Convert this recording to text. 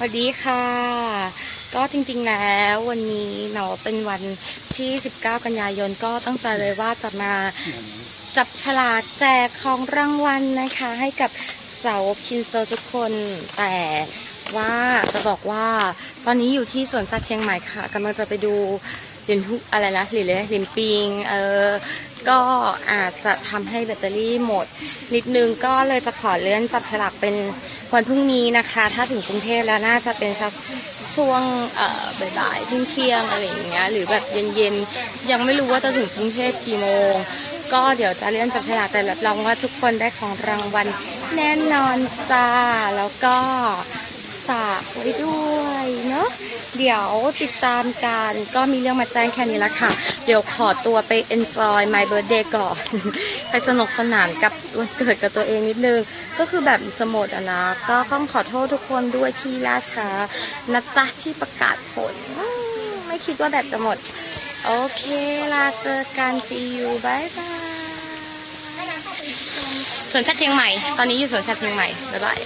สวัสดีค่ะ ก็จริงๆแล้ววันนี้เนาะเป็นวันที่ 19 กันยายนก็ตั้งใจเลยว่าจะมาจับฉลากแจกของรางวัลนะคะ ให้กับสาวชินโซทุกคนแต่ ว่าจะบอกว่า ตอนนี้อยู่ที่สวนสัตว์เชียงใหม่ค่ะกำลังจะไปดูเหรียญฮุอะไรนะหรียญเลยหรียญปิงเออก็อาจจะทำให้แบตเตอรี่หมด นิดนึงก็เลยจะขอเลื่อนจับฉลากเป็นวันพรุ่งนี้นะคะ ถ้าถึงกรุงเทพแล้วน่าจะเป็นชักช่วงเอ่อบ่ายๆเที่ยงอะไรอย่างเงี้ยหรือแบบเย็นๆยังไม่รู้ว่าจะถึงกรุงเทพกี่โมง ก็เดี๋ยวจะเลื่อนจับฉลากแต่รับรองว่าทุกคนได้ของรางวัลแน่นอนจ้าแล้วก็ ไว้ด้วยเนาะเดี๋ยวติดตามกันก็มีเรื่องมาแจ้งแค่นี้ละค่ะ เดี๋ยวขอตัวไป enjoy my birthday ก่อน ไปสนุกสนานกับวันเกิดกับตัวเองนิดนึง ก็คือแบบจะหมดอะนะ ก็ต้องขอโทษทุกคนด้วยที่ล่าช้านะจ๊ะที่ประกาศผล ไม่คิดว่าแบบจะหมด โอเคลาเจอกัน see you bye bye สวนสัตว์เชียงใหม่ ตอนนี้อยู่สวนสัตว์เชียงใหม่บ๊ายบาย